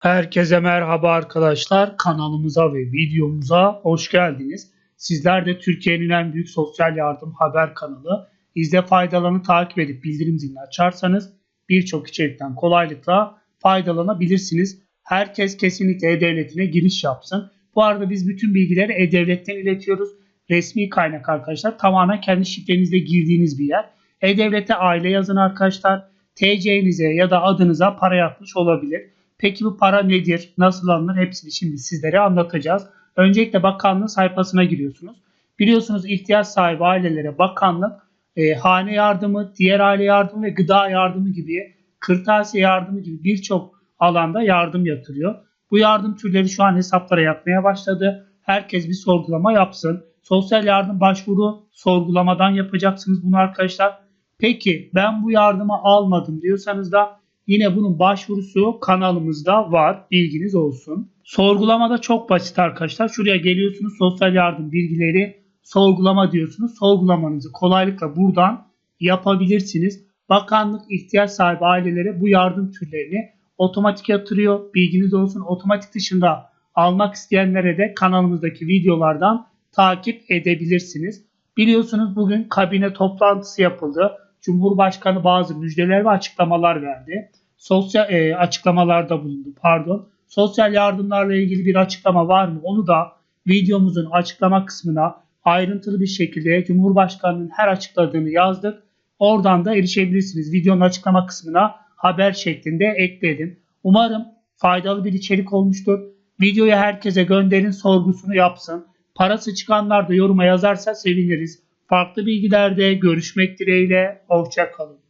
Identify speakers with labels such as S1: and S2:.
S1: Herkese merhaba arkadaşlar. Kanalımıza ve videomuza hoş geldiniz. Sizler de Türkiye'nin en büyük sosyal yardım haber kanalı. İzle faydalarını takip edip bildirim zilini açarsanız birçok içerikten kolaylıkla faydalanabilirsiniz. Herkes kesinlikle E-Devleti'ne giriş yapsın. Bu arada biz bütün bilgileri E-Devlet'ten iletiyoruz. Resmi kaynak arkadaşlar tamamen kendi şifrenizle girdiğiniz bir yer. E-Devlet'e aile yazın arkadaşlar. TC'nize ya da adınıza para yatmış olabilir. Peki bu para nedir? Nasıl alınır? Hepsini şimdi sizlere anlatacağız. Öncelikle bakanlığın sayfasına giriyorsunuz. Biliyorsunuz ihtiyaç sahibi ailelere bakanlık e, hane yardımı, diğer aile yardımı ve gıda yardımı gibi, kırtasiye yardımı gibi birçok alanda yardım yatırıyor. Bu yardım türleri şu an hesaplara yatmaya başladı. Herkes bir sorgulama yapsın. Sosyal yardım başvuru sorgulamadan yapacaksınız bunu arkadaşlar. Peki ben bu yardımı almadım diyorsanız da yine bunun başvurusu kanalımızda var. Bilginiz olsun. Sorgulamada çok basit arkadaşlar. Şuraya geliyorsunuz sosyal yardım bilgileri sorgulama diyorsunuz. Sorgulamanızı kolaylıkla buradan yapabilirsiniz. Bakanlık ihtiyaç sahibi ailelere bu yardım türlerini otomatik yatırıyor. Bilginiz olsun. Otomatik dışında almak isteyenlere de kanalımızdaki videolardan takip edebilirsiniz. Biliyorsunuz bugün kabine toplantısı yapıldı. Cumhurbaşkanı bazı müjdeler ve açıklamalar verdi. Sosyal e, açıklamalarda bulundu. Pardon. Sosyal yardımlarla ilgili bir açıklama var mı? Onu da videomuzun açıklama kısmına ayrıntılı bir şekilde Cumhurbaşkanının her açıkladığını yazdık. Oradan da erişebilirsiniz. Videonun açıklama kısmına haber şeklinde ekledim. Umarım faydalı bir içerik olmuştur. Videoyu herkese gönderin, sorgusunu yapsın. Parası çıkanlar da yoruma yazarsa seviniriz. Farklı bilgilerde görüşmek dileğiyle. Hoşçakalın.